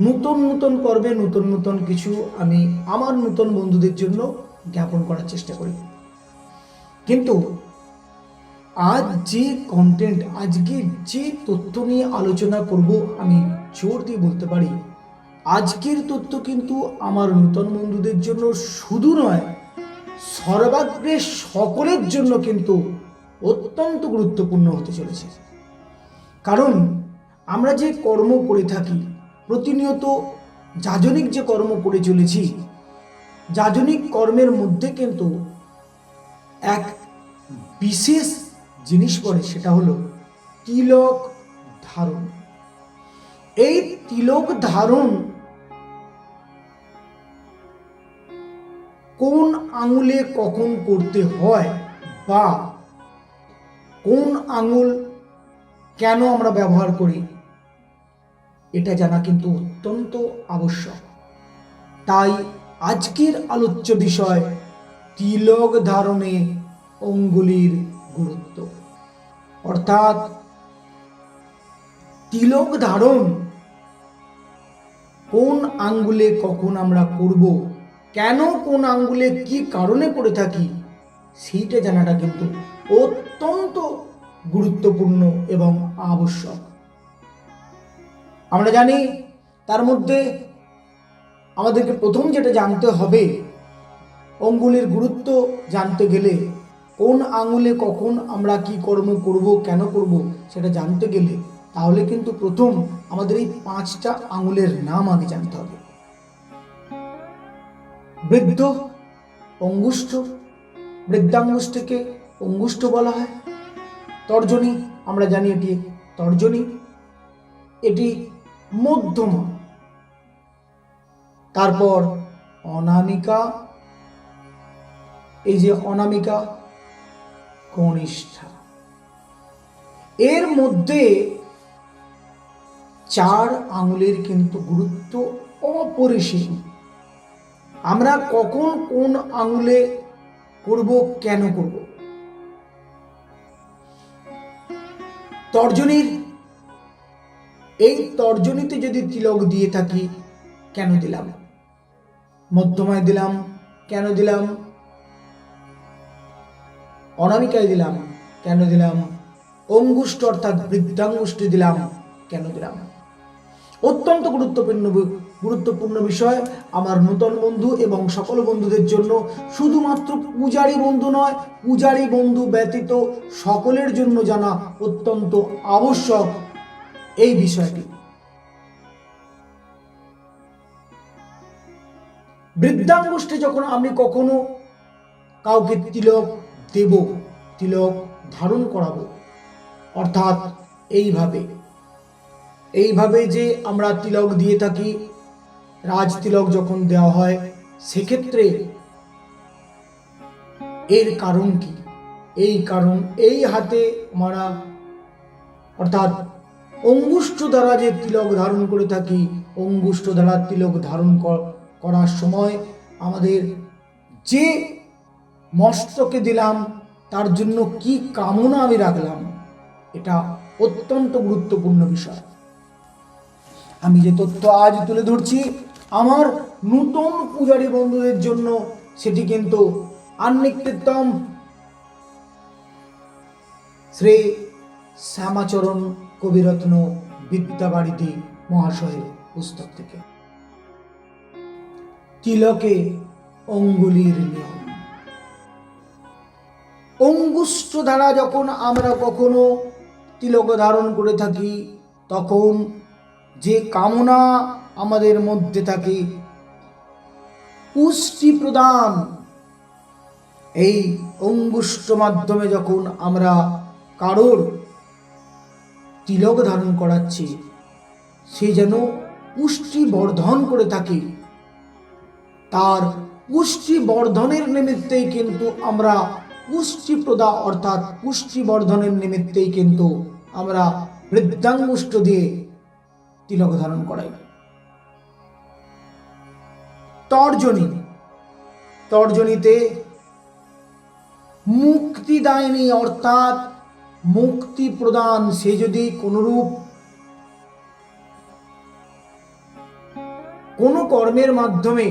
নতুন নতুন পর্বে নতুন নতুন কিছু আমি আমার নতুন বন্ধুদের জন্য জ্ঞাপন করার চেষ্টা করি। কিন্তু আজ যে কন্টেন্ট আজকে যে তথ্য নিয়ে আলোচনা করব আমি জোর দিয়ে বলতে পারি, আজকের তথ্য কিন্তু আমার নতুন বন্ধুদের জন্য শুধু নয়, সর্বাগ্রে সকলের জন্য কিন্তু অত্যন্ত গুরুত্বপূর্ণ হতে চলেছে। কারণ আমরা যে কর্ম করে থাকি প্রতিনিয়ত যাজনিক যে কর্ম করে চলেছি, যাজনিক কর্মের মধ্যে কিন্তু এক বিশেষ জিনিস পড়ে, সেটা হলো তিলক ধারণ। এই তিলক ধারণ কোন আঙুলে কখন করতে হয় বা কোন আঙুল কেন আমরা ব্যবহার করি? এটা জানা কিন্তু অত্যন্ত আবশ্যক। তাই আজকের আলোচ্য বিষয় তিলক ধারণে অঙ্গুলির গুরুত্ব। অর্থাৎ তিলক ধারণ কোন আঙ্গুলে কখন আমরা করব, কেন কোন আঙ্গুলে কি কারণে করে থাকি, সেইটা জানাটা কিন্তু অত্যন্ত গুরুত্বপূর্ণ এবং আবশ্যক। আমরা জানি তার মধ্যে আমাদেরকে প্রথম যেটা জানতে হবে, অঙ্গুলের গুরুত্ব জানতে গেলে কোন আঙুলে কখন আমরা কি কর্ম করব, কেন করব সেটা জানতে গেলে তাহলে কিন্তু প্রথম আমাদের এই পাঁচটা আঙুলের নাম আগে জানতে হবে। বৃদ্ধ, অঙ্গুষ্ঠ, বৃদ্ধাঙ্গুষ্ঠকে অঙ্গুষ্ঠ বলা হয়। তর্জনী, আমরা জানি এটি তর্জনী। এটি মধ্যমা। তারপর অনামিকা, এই যে অনামিকা, কনিষ্ঠা। এর মধ্যে চার আঙুলের কিন্তু গুরুত্ব অপরিসীম। আমরা কখন কোন আঙুলে করব, কেন করব? তর্জনীর এই তর্জনীতে যদি তিলক দিয়ে থাকি, কেন দিলাম? মধ্যমায় দিলাম, কেন দিলাম? অনামিকায় দিলাম, কেন দিলাম? অঙ্গুষ্ঠ অর্থাৎ বৃদ্ধাঙ্গুষ্ঠে দিলাম, কেন দিলাম? অত্যন্ত গুরুত্বপূর্ণ গুরুত্বপূর্ণ বিষয়, আমার নূতন বন্ধু এবং সকল বন্ধুদের জন্য শুধুমাত্র পূজারী বন্ধু নয়, পূজারী বন্ধু ব্যতীত সকলের জন্য জানা অত্যন্ত আবশ্যক এই বিষয়টি। বৃদ্ধাঙ্গুষ্ঠে যখন আমি কখনো কাউকে তিলক দেব, তিলক ধারণ করাবো, অর্থাৎ এইভাবে এইভাবে যে আমরা তিলক দিয়ে থাকি, রাজ তিলক যখন দেওয়া হয়, সেক্ষেত্রে এর কারণ কি? এই কারণ, এই হাতে আমরা অর্থাৎ অঙ্গুষ্ঠ দ্বারা যে তিলক ধারণ করে থাকি, অঙ্গুষ্ঠ দ্বারা তিলক ধারণ করার সময় আমাদের যে মস্তকে দিলাম, তার জন্য কি কামনা আমি রাখলাম, এটা অত্যন্ত গুরুত্বপূর্ণ বিষয়। আমি যে তথ্য আজ তুলে ধরছি, আমার নূতন পূজারী বন্ধুদের জন্য সেটি কিন্তু আন্নিকৃতম শ্রী শ্যামাচরণ কবিরত্ন বিদ্যাবাড়িতে মহাশয়ের পুস্তক থেকে। তিলকে অঙ্গুলির নিয়ম। অঙ্গুষ্ঠ দ্বারা যখন আমরা কখনো তিলক ধারণ করে থাকি, তখন যে কামনা আমাদের মধ্যে থাকে, পুষ্টি প্রদান, এই অঙ্গুষ্ঠ মাধ্যমে যখন আমরা কারোর তিলক ধারণ করাচ্ছি। সে যেন পুষ্টি বর্ধন করে থাকে। তার পুষ্টি বর্ধনের নিমিত্তেই কিন্তু আমরা পুষ্টি প্রদা অর্থাৎ পুষ্টি বর্ধনের নিমিত্তেই কিন্তু আমরা বৃদ্ধাঙ্গুষ্ঠ দিয়ে তিলক ধারণ করাই। তর্জনী। তর্জনীতে মুক্তিদায়িনী অর্থাৎ মুক্তি প্রদান, সে যদি কোনরূপ কোনো কর্মের মাধ্যমে,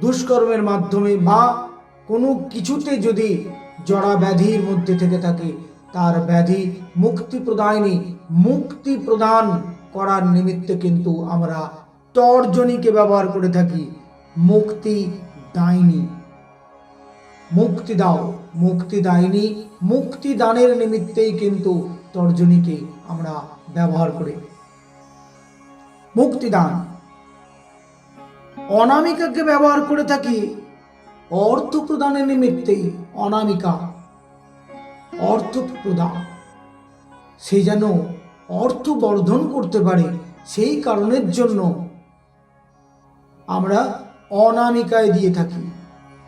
দুষ্কর্মের মাধ্যমে বা কোনো কিছুতে যদি জড়া ব্যাধির মধ্যে থেকে থাকে, তার ব্যাধি মুক্তি প্রদায়নী, মুক্তি প্রদান করার নিমিত্তে কিন্তু আমরা তর্জনীকে ব্যবহার করে থাকি, মুক্তি দায়নি। মুক্তি দাও, মুক্তি দায়নি মুক্তি দানের নিমিত্তেই কিন্তু তর্জনীকে আমরা ব্যবহার করি। মুক্তিদান অনামিকাকে ব্যবহার করে থাকি অর্থ প্রদানের নিমিত্তেই অনামিকা অর্থ প্রদান সে যেন অর্থ বর্ধন করতে পারে, সেই কারণের জন্য আমরা অনামিকায় দিয়ে থাকি।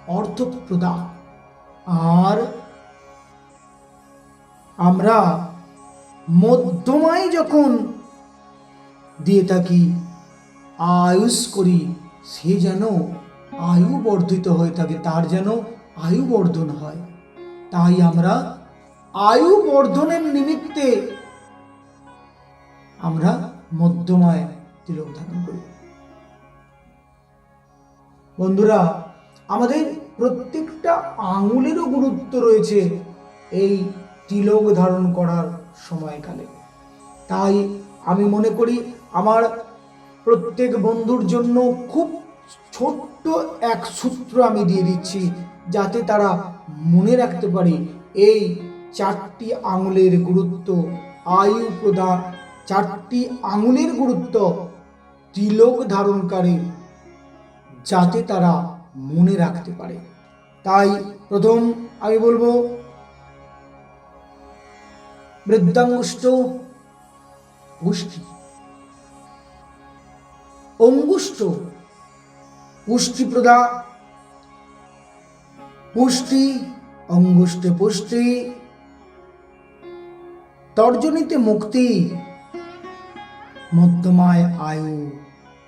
অর্থ প্রদান আর আমরা মধ্যমায় যখন দিয়ে থাকি, আয়ুষ করি, সে যেন আয়ু বর্ধিত হয়ে থাকে, তার যেন আয়ু বর্ধন হয়। তাই আমরা আয়ু বর্ধনের নিমিত্তে আমরা মধ্যমায় তিলক ধারণ করি। বন্ধুরা আমাদের প্রত্যেকটা আঙুলেরও গুরুত্ব রয়েছে এই তিলক ধারণ করার সময়কালে। তাই আমি মনে করি আমার প্রত্যেক বন্ধুর জন্য খুব ছোট্ট এক সূত্র আমি দিয়ে দিচ্ছি যাতে তারা মনে রাখতে পারে এই চারটি আঙুলের গুরুত্ব, আয়ু প্রদান, চারটি আঙুলের গুরুত্ব তিলক ধারণকারী যাতে তারা মনে রাখতে পারে। তাই প্রথম আমি বলব বৃদ্ধাঙ্গুষ্ঠ পুষ্টি। অঙ্গুষ্ঠ পুষ্টি প্রদা, পুষ্টি, অঙ্গুষ্ঠে পুষ্টি, তর্জনীতে মুক্তি, মধ্যমায় আয়ু,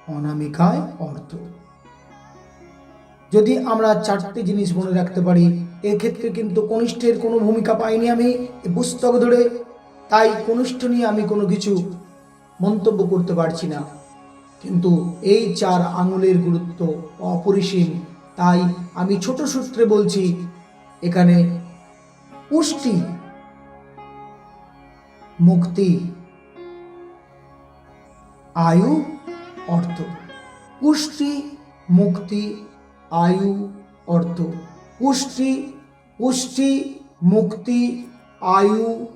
অনামিকায় অর্থ। যদি আমরা চারটি জিনিস মনে রাখতে পারি, এক্ষেত্রে কিন্তু কনিষ্ঠের কোনো ভূমিকা পাইনি আমি পুস্তক ধরে। তাই কনিষ্ঠ নিয়ে আমি কোনো কিছু মন্তব্য করতে পারছি না। কিন্তু এই চার আঙুলের গুরুত্ব অপরিসীম। তাই আমি ছোট সূত্রে বলছি, এখানে পুষ্টি, মুক্তি, আয়ু, অর্থ। পুষ্টি, মুক্তি আয়ু, অর্থ। পুষ্টি পুষ্টি, মুক্তি, আয়ু।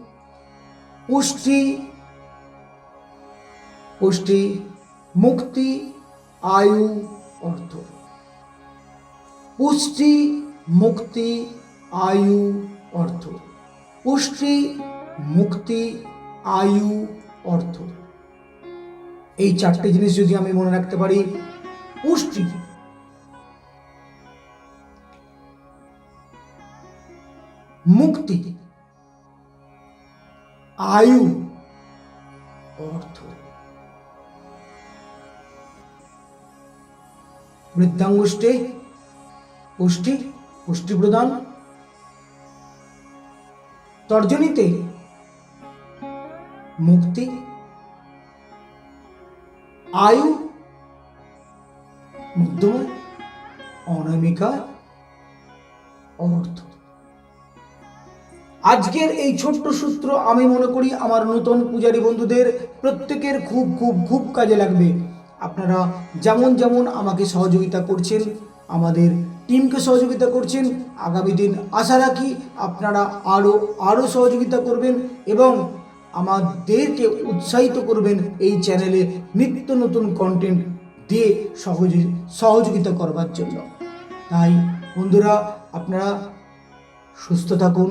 পুষ্টি পুষ্টি, মুক্তি, আয়ু, অর্থ। পুষ্টি, মুক্তি, আয়ু, অর্থ। পুষ্টি, মুক্তি, আয়ু, অর্থ। এই চারটে জিনিস যদি আমি মনে রাখতে পারি, পুষ্টি মুক্তি আয়ু অর্থ। বৃদ্ধাঙ্গুষ্ঠে পুষ্টি পুষ্টি প্রদান তর্জনীতে মুক্তি আয়ু মধ্যময় অনামিকা অর্থ। আজকের এই ছোট্ট সূত্র আমি মনে করি আমার নতুন পূজারী বন্ধুদের প্রত্যেকের খুব খুব খুব কাজে লাগবে। আপনারা যেমন যেমন আমাকে সহযোগিতা করছেন, আমাদের টিমকে সহযোগিতা করছেন, আগামী দিন আশা রাখি আপনারা আরও আরও সহযোগিতা করবেন এবং আমাদেরকে উৎসাহিত করবেন এই চ্যানেলে নিত্য নতুন কন্টেন্ট দিয়ে সহযোগী, সহযোগিতা করবার জন্য। তাই বন্ধুরা, আপনারা সুস্থ থাকুন।